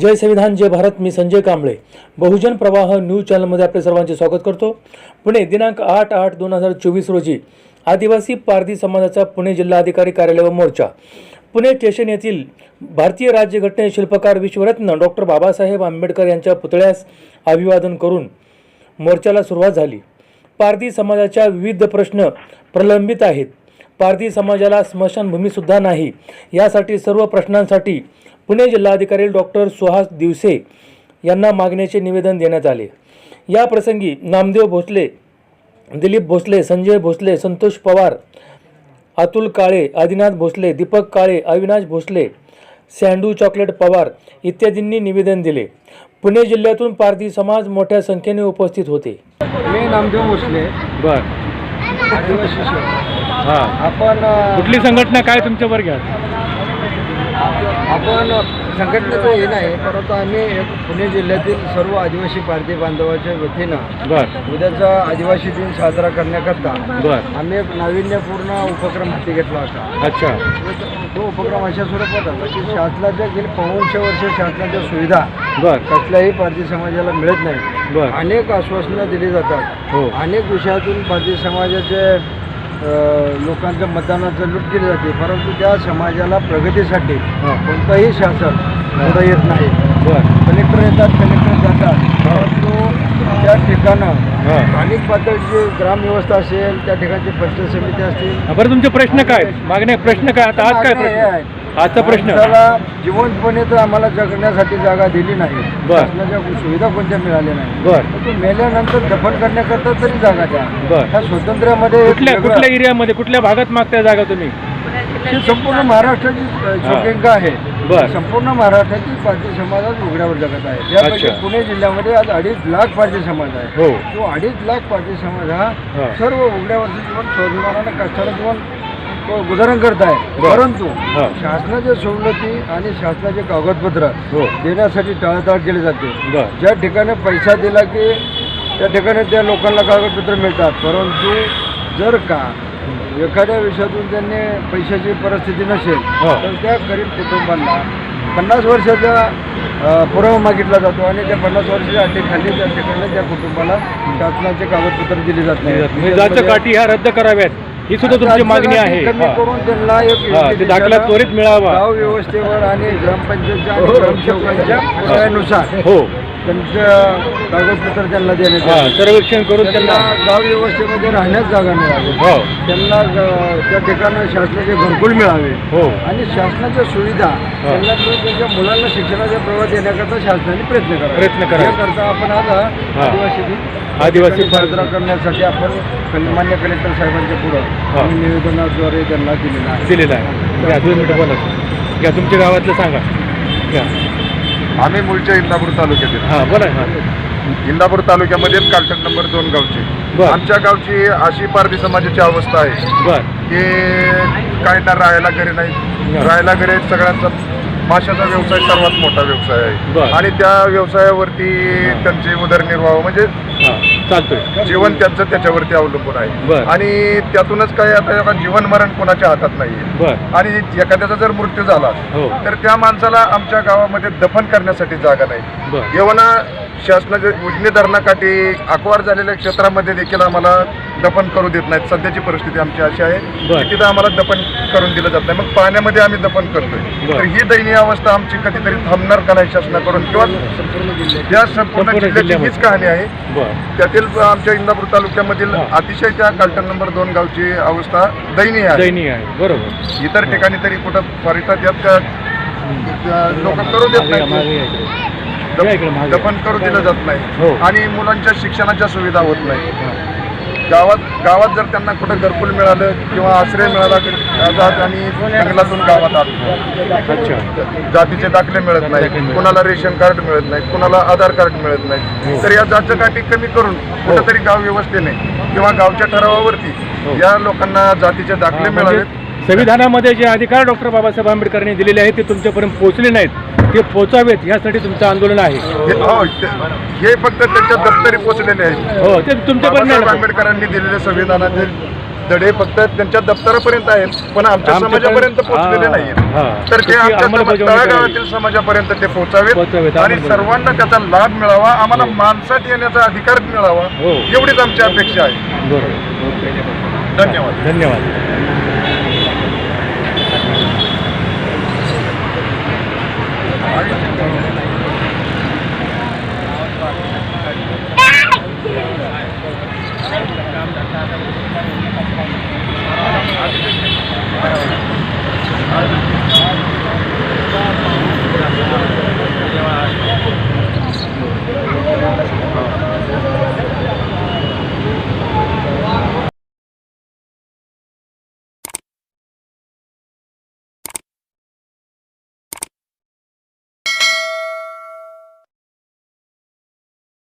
जय संविधान जय भारत मी संजय कांबळे. बहुजन प्रवाह न्यूज चॅनलमध्ये आपले सर्वांचे स्वागत करतो. पुणे दिनांक आठ आठ दोन हजार चोवीस रोजी आदिवासी पारधी समाजाचा पुणे जिल्हाधिकारी कार्यालय व मोर्चा. पुणे स्टेशन येथील भारतीय राज्यघटने शिल्पकार विश्वरत्न डॉक्टर बाबासाहेब आंबेडकर यांच्या पुतळ्यास अभिवादन करून मोर्चाला सुरुवात झाली. पारधी समाजाच्या विविध प्रश्न प्रलंबित आहेत. पारधी समाजाला स्मशानभूमीसुद्धा नाही. यासाठी सर्व प्रश्नांसाठी पुणे जिल्हाधिकारी डॉक्टर सुहास दिवसे यांना मागण्याचे निवेदन देण्यात आले. या प्रसंगी नामदेव भोसले दिलीप भोसले संजय भोसले संतोष पवार अतुल काळे आदिनाथ भोसले दीपक काळे अविनाश भोसले सँडू चॉकलेट पवार इत्यादींनी निवेदन दिले. पुणे जिल्ह्यातून पारधी समाज मोठ्या संख्येने उपस्थित होते. मी नामदेव भोसले. बर. आदिवासी. हां. आपण कुठली संघटना काय तुमच्यावर घ्या? आपण संघटनेचं हे नाही परंतु आम्ही पुणे जिल्ह्यातील सर्व आदिवासी पारधी बांधवाच्या वतीनं बर. उद्याचा आदिवासी दिन साजरा करण्याकरता बर. आम्ही एक नाविन्यपूर्ण उपक्रम हाती घेतला होता. अच्छा. तो उपक्रम अशा स्वरूपात होता की शासनाच्या गेली पाऊनशे वर्ष शासनाच्या सुविधा बर. कसल्याही पारधी समाजाला मिळत नाही. बर. अनेक आश्वासनं दिली जातात. हो. अनेक विषयातून पारधी समाजाचे लोकांचं मतदानाचं लूट केली जाते. परंतु त्या समाजाला प्रगतीसाठी कोणतंही शासन पुढं येत नाही. कलेक्टर येतात कलेक्टर जातात. परंतु त्या ठिकाणं स्थानिक पातळीची ग्रामव्यवस्था असेल त्या ठिकाणची पंचायत समिती असतील. बरं तुमचे प्रश्न काय? मागणे प्रश्न काय? आता आज काय मागण्या प्रश्न. आजचा प्रश्न. जिवंतपणे तर आम्हाला जगण्यासाठी जागा दिली नाही. बर. शासनाच्या सुविधा कोणत्या मिळाल्या नाही. बर. परंतु मेल्यानंतर दफन करण्याकरता तरी जागा द्या. बर. ह्या स्वातंत्र्यामध्ये एक कुठल्या वेगळं- कुठल्या एरियामध्ये कुठल्या भागात मागताय जागा तुम्ही? ही संपूर्ण महाराष्ट्राची अ, शोकिंका आहे. बर. संपूर्ण महाराष्ट्राची पारधी समाज आज उघड्यावर जगत आहे. यापैकी अच्छा. पुणे जिल्ह्यामध्ये आज अडीच लाख पारधी समाज आहे. हो. तो अडीच लाख पारधी समाज हा हा. सर्व उघड्यावरचं जीवन स्वाभिमानानं कष्टानं जीवन गुजारण करत आहे. परंतु. शासनाच्या सवलती आणि शासनाचे कागदपत्र हो. देण्यासाठी टाळाटाळ केली जाते. ज्या ठिकाणी पैसा दिला की त्या ठिकाणी त्या लोकांना कागदपत्र मिळतात. परंतु जर का एखाद्या विषयातून त्यांनी पैशाची परिस्थिती नसेल. तर त्या गरीब कुटुंबांना पन्नास वर्षाचा पुरावा मागितला जातो आणि त्या पन्नास वर्षाच्या अटीखाली त्या ठिकाणी त्या कुटुंबाला शासनाचे कागदपत्र दिली जात नाही. म्हणजे काठी ह्या रद्द कराव्यात. ही सुद्धा तुमची मागणी आहे. कमी हा. करून त्यांना एक हा, ते दाखला त्वरित मिळावा. गाव व्यवस्थेवर आणि ग्रामपंचायतच्या आणि ग्रामसेवकांच्या हो. त्यांचं कागदपत्र त्यांना देण्यात हा. सर्वेक्षण करून त्यांना त्यांना गाव व्यवस्थेमध्ये राहण्यास जागा मिळावी. हो. त्यांना ग- त्या ठिकाणी शासनाचे घरकुल मिळावे. हो. आणि शासनाच्या सुविधा त्यांना तो त्यांच्या मुलांना शिक्षणाचा प्रवाह देण्याकरता शासनाने प्रयत्न करावा. प्रयत्न करावे. याकरता आपण आज हा. आदिवासी दिन आदिवासी ठिकाणी साजरा करण्यासाठी आपण कल- मान्य कलेक्टर साहेबांच्या पुढं हा. आम्ही निवेदनाद्वारे त्यांना दिलेलं आहे. दिलेला आहे. घ्या दोन मिनिटं बोला. घ्या तुमच्या गावातलं सांगा. घ्या. आम्ही मूळच्या इंदापूर तालुक्यातील हां बोला हां. इंदापूर तालुक्यामध्ये कालटक नंबर दोन गावचे. बर. आमच्या गावची अशी पारधी समाजाची अवस्था आहे बर. की काय ना राहायला घरी नाही. बर. राहायला घरी सगळ्यांचा माशाचा व्यवसाय सर्वात मोठा व्यवसाय बर. आहे आणि त्या व्यवसायावरती त्यांची उदरनिर्वाह म्हणजे हां. चालतोय. जीवन त्यांचं त्याच्यावरती अवलंबून बर. आहे आणि त्यातूनच काय आता एका जीवन मरण कोणाच्या हातात नाहीये. बर. आणि एखाद्याचा जर मृत्यू झाला हो. तर त्या माणसाला आमच्या गावामध्ये दफन करण्यासाठी जागा नाही. बर. येवना शासनाच्या उजनी धरणाकाठी आकवार झालेल्या क्षेत्रामध्ये देखील आम्हाला दफन करू देत नाहीत. सध्याची परिस्थिती आमची अशी आहे बर. की तिथं आम्हाला दफन करून दिलं जात नाही. मग पाण्यामध्ये आम्ही दफन करतोय. बर. तर ही दयनीय अवस्था आमची कधीतरी थांबणार का नाही शासनाकडून? किंवा या संपूर्ण जिल्ह्याची. हीच कहाणी आहे. त्यातील आमच्या इंदापूर तालुक्यामधील हा. अतिशय त्या कालटण नंबर दोन गावची अवस्था दयनीय आहे. दयनीय आहे. बरोबर. इतर ठिकाणी तरी कुठं फरितात यात का? लोक करू देत नाही. दफन करू दिलं जात हो. नाही आणि मुलांच्या शिक्षणाच्या सुविधा होत नाही. हां. गावात गावात जर त्यांना कुठं घरकुल मिळालं किंवा आश्रय मिळाला जात आणि जंगलातून गावात आलो. जातीचे दाखले मिळत दाखले नाही मिळत कुणाला रेशन कार्ड मिळत नाही कुणाला आधार कार्ड मिळत नाही हो. तर या जातचं काठी कमी करून कुठंतरी गाव व्यवस्थेने किंवा गावच्या ठरावावरती हो. या लोकांना जातीचे दाखले हां, मिळावेत म्हणजे संविधानामध्ये जे अधिकार डॉक्टर बाबासाहेब आंबेडकरांनी दिलेले आहेत ते तुमच्यापर्यंत पोहोचले नाहीत ते पोहोचावेत यासाठी तुमचं आंदोलन आहे हे हो, ते- हे फक्त त्यांच्या दप्तरी पोचलेले आहेत हो ते तुमच्यापर्यंत बाबासाहेब नाही. आंबेडकरांनी दिलेले संविधानाचे धडे फक्त त्यांच्या दप्तरापर्यंत आहेत पण आमच्या आमच्यापर्यंत- समाजापर्यंत पोहोचलेले हा, नाहीत हा. तर ते त्याची आमच्या समा- अंमलबजावणी तळागाळातील करावी. समाजापर्यंत ते पोहोचावेत, पोहोचावेत आणि अंमलबजावणी. सर्वांना त्याचा लाभ मिळावा आम्हाला माणसात येण्याचा अधिकार मिळावा हो. एवढीच आमची अपेक्षा आहे बरोबर धन्यवाद धन्यवाद